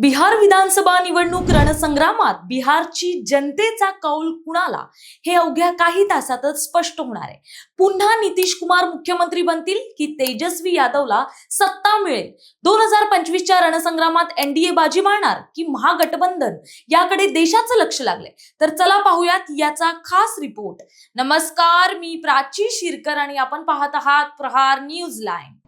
बिहार विधानसभा निवडणूक रणसंग्रामात बिहारची जनतेचा कौल कुणाला? हे अवघ्या काही तासातच स्पष्ट होणार आहे. पुन्हा नितीश कुमार मुख्यमंत्री बनतील की तेजस्वी यादवला सत्ता मिळेल? दोन हजार पंचवीसच्या रणसंग्रामात एनडीए बाजी मारणार की महागठबंधन? याकडे देशाचं लक्ष लागलंय. तर चला पाहूयात याचा खास रिपोर्ट. नमस्कार मी प्राची शिरकर आणि आपण पाहत आहात प्रहार न्यूज लाईन.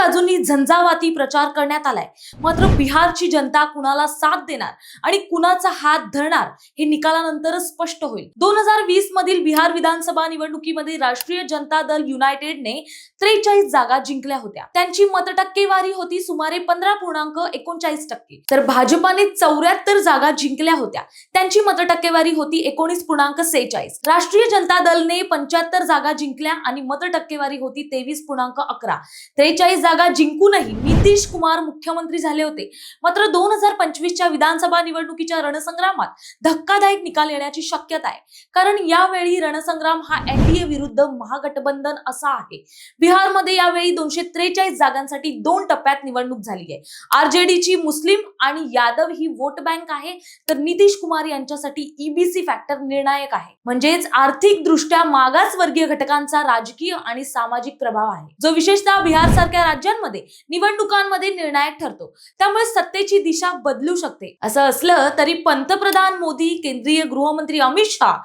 बाजूंनी झंझावाती प्रचार करण्यात आलाय. मात्र बिहारची जनता कुणाला साथ देणार आणि कुणाचा हात धरणार हे निकालानंतरच स्पष्ट होईल. दोन हजार वीस मधील बिहार विधानसभा निवडणुकीमध्ये राष्ट्रीय जनता दल युनायटेडने त्रेचाळीस जागा जिंकल्या होत्या. त्यांची मतटक्केवारी होती सुमारे पंधरा पूर्णांक एकोणचाळीस टक्के. तर भाजपाने चौऱ्याहत्तर जागा जिंकल्या होत्या. त्यांची मत टक्केवारी होती एकोणीस पूर्णांक सेहेचाळीस. राष्ट्रीय जनता दलने पंच्याहत्तर जागा जिंकल्या आणि मत टक्केवारी होती तेवीस पूर्णांक अकरा. त्रेचाळीस जागा जिंकूनही नितीश कुमार मुख्यमंत्री झाले होते. मात्र दोन हजार पंचवीसच्या विधानसभा निवडणुकीच्या रणसंग्रामात धक्कादायक निकाल येण्याची शक्यता आहे. कारण यावेळी रणसंग्राम हा एनडीए विरुद्ध महागठबंधन असा आहे. बिहारमध्ये यावेळी दोनशे त्रेचाळीस जागांसाठी दोन टप्प्यात निवडणूक झाली आहे आरजेडीची मुस्लिम आणि यादव ही वोट बँक आहे तर नितीश कुमार यांच्यासाठी ईबीसी फॅक्टर निर्णायक आहे. म्हणजेच आर्थिक दृष्ट्या मागासवर्गीय घटकांचा राजकीय आणि सामाजिक प्रभाव आहे. जो विशेषतः बिहार सारख्या राज्यांमध्ये निवडणुकांमध्ये निर्णायक ठरतो. त्यामुळे सत्तेची दिशा बदलू शकते. असं असलं तरी पंतप्रधान मोदी केंद्रीय गृहमंत्री अमित शहा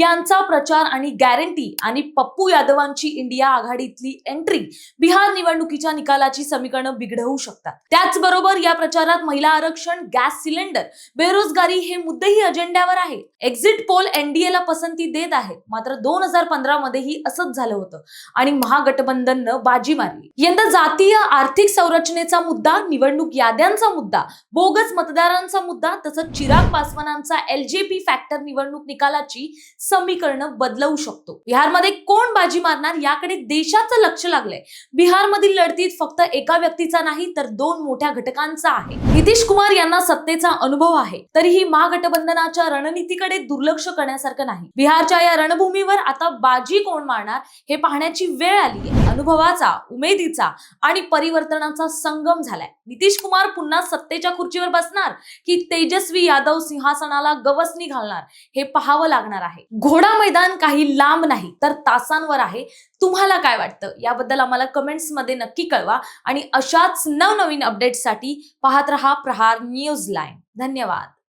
यांचा प्रचार आणि गॅरंटी आणि पप्पू यादवांची इंडिया आघाडीतली एंट्री बिहार निवडणुकीच्या निकालाची समीकरणं बिघडवू शकतात. त्याचबरोबर या प्रचारात महिला आरक्षण गॅस सिलेंडर बेरोजगारी हे मुद्देही अजेंड्यावर आहेत एक्झिट पोल एनडीए ला पसंती देत आहेत मात्र दोन हजार पंधरा मध्येही असंच झालं होतं आणि महागठबंधननं बाजी मारली. यंदा जातीय आर्थिक संरचनेचा मुद्दा निवडणूक याद्यांचा मुद्दा बोगस मतदारांचा मुद्दा तसंच चिराग पासवानांचा एलजेपी फॅक्टर निवडणूक निकालाची समीकरणं बदलवू शकतो. बिहारमध्ये कोण बाजी मारणार याकडे देशाचं लक्ष लागलंय. बिहारमधील लढतीत फक्त एका व्यक्तीचा नाही तर दोन मोठ्या घटकांचा आहे. नितीश कुमार यांना सत्तेचा अनुभव आहे तरीही महागठबंधनाच्या रणनीतीकडे दुर्लक्ष करण्यासारखं नाही. बिहारच्या या रणभूमीवर आता बाजी कोण मारणार हे पाहण्याची वेळ आली अनुभवाचा उमेदीचा आणि परिवर्तनाचा संगम झालाय. नितीश कुमार पुन्हा सत्तेच्या खुर्चीवर बसणार की तेजस्वी यादव सिंहासनाला गवसणी घालणार हे पाहावं लागणार आहे. घोडा मैदान काही लांब नाही तर तासांवर आहे. तुम्हाला काय वाटतं? याबद्दल आम्हाला कमेंट्समध्ये नक्की कळवा आणि अशाच नवनवीन अपडेट्ससाठी पाहत रहा प्रहार न्यूज लाईन. धन्यवाद.